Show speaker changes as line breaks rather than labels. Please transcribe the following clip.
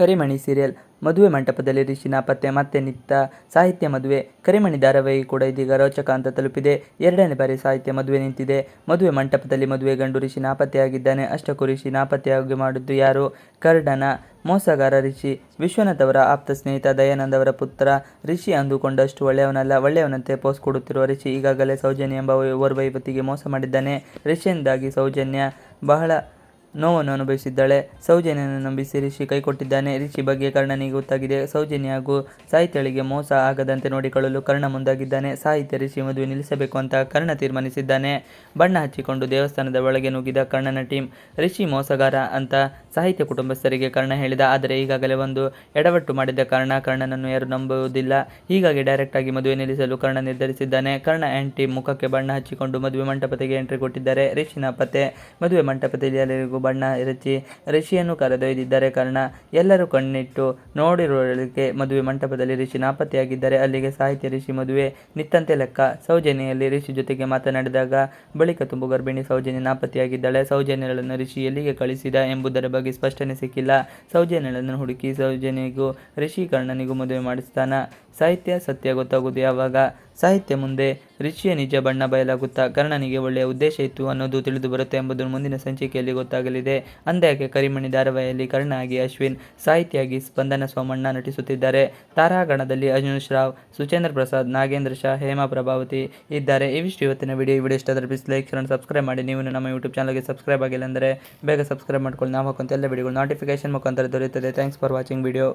ಕರಿಮಣಿ serial ಮದುವೆ ಮಂಟಪದಲ್ಲಿ ರಿಷಿ, ನಾಪತ್ತೆ, ಮತ್ತೆ ನಿತ್ತ ಸಾಹಿತ್ಯ ಮದುವೆ. ಕರಿಮಣಿ ಧಾರಾವಾಹಿ ಕೂಡ ಇದೀಗ ರೋಚಕ ಅಂತ ತಲುಪಿದೆ. ಎರಡನೇ ಬಾರಿ ಸಾಹಿತ್ಯ ಮದುವೆ ನಿಂತಿದೆ. ಮದುವೆ ಮಂಟಪದಲ್ಲಿ ಮದುವೆ ಗಂಡು ರಿಷಿ ನಾಪತ್ತೆಯಾಗಿದ್ದಾನೆ ಅಷ್ಟಕ್ಕೂ ರಿಷಿ ನಾಪತ್ತೆಯಾಗಿ ಮಾಡಿದ್ದು ಯಾರು? ಕರ್ಡನ ಮೋಸಗಾರ ರಿಷಿ. ವಿಶ್ವನಾಥ್ ಅವರ ಆಪ್ತ ಸ್ನೇಹಿತ ದಯಾನಂದ ಅವರ ಪುತ್ರ ರಿಷಿ ಅಂದುಕೊಂಡಷ್ಟು ಒಳ್ಳೆಯವನಲ್ಲ. ಒಳ್ಳೆಯವನಂತೆ ಪೋಸ್ಟ್ ಕೊಡುತ್ತಿರುವ ರಿಷಿ ಈಗಾಗಲೇ ಸೌಜನ್ಯ ಎಂಬ ಓರ್ವ ಯುವತಿಗೆ ಮೋಸ ಮಾಡಿದ್ದಾನೆ. ರಿಷಿಯಿಂದಾಗಿ ಸೌಜನ್ಯ ಬಹಳ ನೋವನ್ನು ಅನುಭವಿಸಿದ್ದಾಳೆ. ಸೌಜನ್ಯನ ನಂಬಿಸಿ ರಿಷಿ ಕೈಕೊಟ್ಟಿದ್ದಾನೆ. ರಿಷಿ ಬಗ್ಗೆ ಕರ್ಣನಿಗೆ ಗೊತ್ತಾಗಿದೆ. ಸೌಜನ್ಯ ಹಾಗೂ ಸಾಹಿತ್ಯಳಿಗೆ ಮೋಸ ಆಗದಂತೆ ನೋಡಿಕೊಳ್ಳಲು ಕರ್ಣ ಮುಂದಾಗಿದ್ದಾನೆ. ಸಾಹಿತ್ಯ ರಿಷಿ ಮದುವೆ ನಿಲ್ಲಿಸಬೇಕು ಅಂತ ಕರ್ಣ ತೀರ್ಮಾನಿಸಿದ್ದಾನೆ. ಬಣ್ಣ ಹಚ್ಚಿಕೊಂಡು ದೇವಸ್ಥಾನದ ಒಳಗೆ ನುಗ್ಗಿದ ಕರ್ಣನ ಟೀಮ್, ರಿಷಿ ಮೋಸಗಾರ ಅಂತ ಸಾಹಿತ್ಯ ಕುಟುಂಬಸ್ಥರಿಗೆ ಕರ್ಣ ಹೇಳಿದ. ಆದರೆ ಈಗಾಗಲೇ ಒಂದು ಎಡವಟ್ಟು ಮಾಡಿದ ಕಾರಣ ಕರ್ಣನನ್ನು ಯಾರು ನಂಬುವುದಿಲ್ಲ. ಹೀಗಾಗಿ ಡೈರೆಕ್ಟ್ ಆಗಿ ಮದುವೆ ನಿಲ್ಲಿಸಲು ಕರ್ಣ ನಿರ್ಧರಿಸಿದ್ದಾನೆ. ಕರ್ಣ ಆ್ಯಂಡ್ ಮುಖಕ್ಕೆ ಬಣ್ಣ ಹಚ್ಚಿಕೊಂಡು ಮದುವೆ ಮಂಟಪಕ್ಕೆ ಎಂಟ್ರಿ ಕೊಟ್ಟಿದ್ದಾರೆ. ರಿಷಿನ ಪತ್ತೆ, ಮದುವೆ ಮಂಟಪದಲ್ಲಿ ಎಲ್ಲರಿಗೂ ಬಣ್ಣ ಎರಚಿ ಋಷಿಯನ್ನು ಕರೆದೊಯ್ದಿದ್ದರೆ ಕಾರಣ ಎಲ್ಲರೂ ಕಣ್ಣಿಟ್ಟು ನೋಡಿರುವಳಿಕೆ ಮದುವೆ ಮಂಟಪದಲ್ಲಿ ಋಷಿ ನಾಪತ್ತೆಯಾಗಿದ್ದರೆ ಅಲ್ಲಿಗೆ ಸಾಹಿತ್ಯ ಋಷಿ ಮದುವೆ ನಿತ್ತಂತೆ ಲೆಕ್ಕ. ಸೌಜನ್ಯಲ್ಲಿ ಋಷಿ ಜೊತೆಗೆ ಮಾತನಾಡಿದಾಗ, ಬಳಿಕ ತುಂಬು ಗರ್ಭಿಣಿ ಸೌಜನ್ಯ ನಾಪತ್ತೆಯಾಗಿದ್ದಾಳೆ. ಸೌಜನ್ಯಗಳನ್ನು ಋಷಿ ಎಲ್ಲಿಗೆ ಕಳಿಸಿದ ಎಂಬುದರ ಬಗ್ಗೆ ಸ್ಪಷ್ಟನೆ ಸಿಕ್ಕಿಲ್ಲ. ಸೌಜನ್ಯಗಳನ್ನು ಹುಡುಕಿ ಸೌಜನ್ಯಗೂ ಋಷಿ ಕರ್ಣನಿಗೂ ಮದುವೆ ಮಾಡಿಸ್ತಾನ. ಸಾಹಿತ್ಯ, ಸತ್ಯ ಗೊತ್ತಾಗುವುದು ಯಾವಾಗ? ಸಾಹಿತ್ಯ ಮುಂದೆ ಋಷಿಯ ನಿಜ ಬಣ್ಣ ಬಯಲಾಗುತ್ತಾ ಕರ್ಣನಿಗೆ ಒಳ್ಳೆಯ ಉದ್ದೇಶ ಇತ್ತು ಅನ್ನೋದು ತಿಳಿದು ಬರುತ್ತೆ ಎಂಬುದು ಮುಂದಿನ ಸಂಚಿಕೆಯಲ್ಲಿ ಗೊತ್ತಾಗಲಿದೆ. ಅಂದ್ಯಾಕೆ ಕರಿಮಣಿ ಧಾರಾವಾಹಿಯಲ್ಲಿ ಕರ್ಣ ಆಗಿ ಅಶ್ವಿನ್, ಸಾಹಿತಿಯಾಗಿ ಸ್ಪಂದನ ಸೋಮಣ್ಣ ನಟಿಸುತ್ತಿದ್ದಾರೆ? ತಾರಾಗಣದಲ್ಲಿ ಅಜನುಷ್ ರಾವ್, ಸುಚೇಂದ್ರ ಪ್ರಸಾದ್, ನಾಗೇಂದ್ರ ಶಾ, ಹೇಮಾ ಪ್ರಭಾವತಿ ಇದ್ದಾರೆ. ಇವಿಷ್ಟು ಇವತ್ತಿನ ವಿಡಿಯೋ. ಈ ವಿಡಿಯೋ ಇಷ್ಟ ಆದರೆ ಪ್ಲೀಸ್ ಲೈಕ್ ಶೇರ್ ಸಬ್ಸ್ಕ್ರೈಬ್ ಮಾಡಿ. ನೀವು ನಮ್ಮ ಯೂಟ್ಯೂಬ್ ಚಾನಲ್ಗೆ ಸಬ್ಸ್ಕ್ರೈಬ್ ಆಗಿಲ್ಲ ಅಂದರೆ ಬೇಗ ಸಬ್ಸ್ಕ್ರೈಬ್ ಮಾಡ್ಕೊಳ್ಳಿ. ನಾವು ಹಾಕುವಂಥ ಎಲ್ಲ ವಿಡಿಯೋಗಳು ನೋಟಿಫಿಕೇಶನ್ ಮುಖಾಂತರ ದೊರೆಯುತ್ತದೆ. Thanks for watching video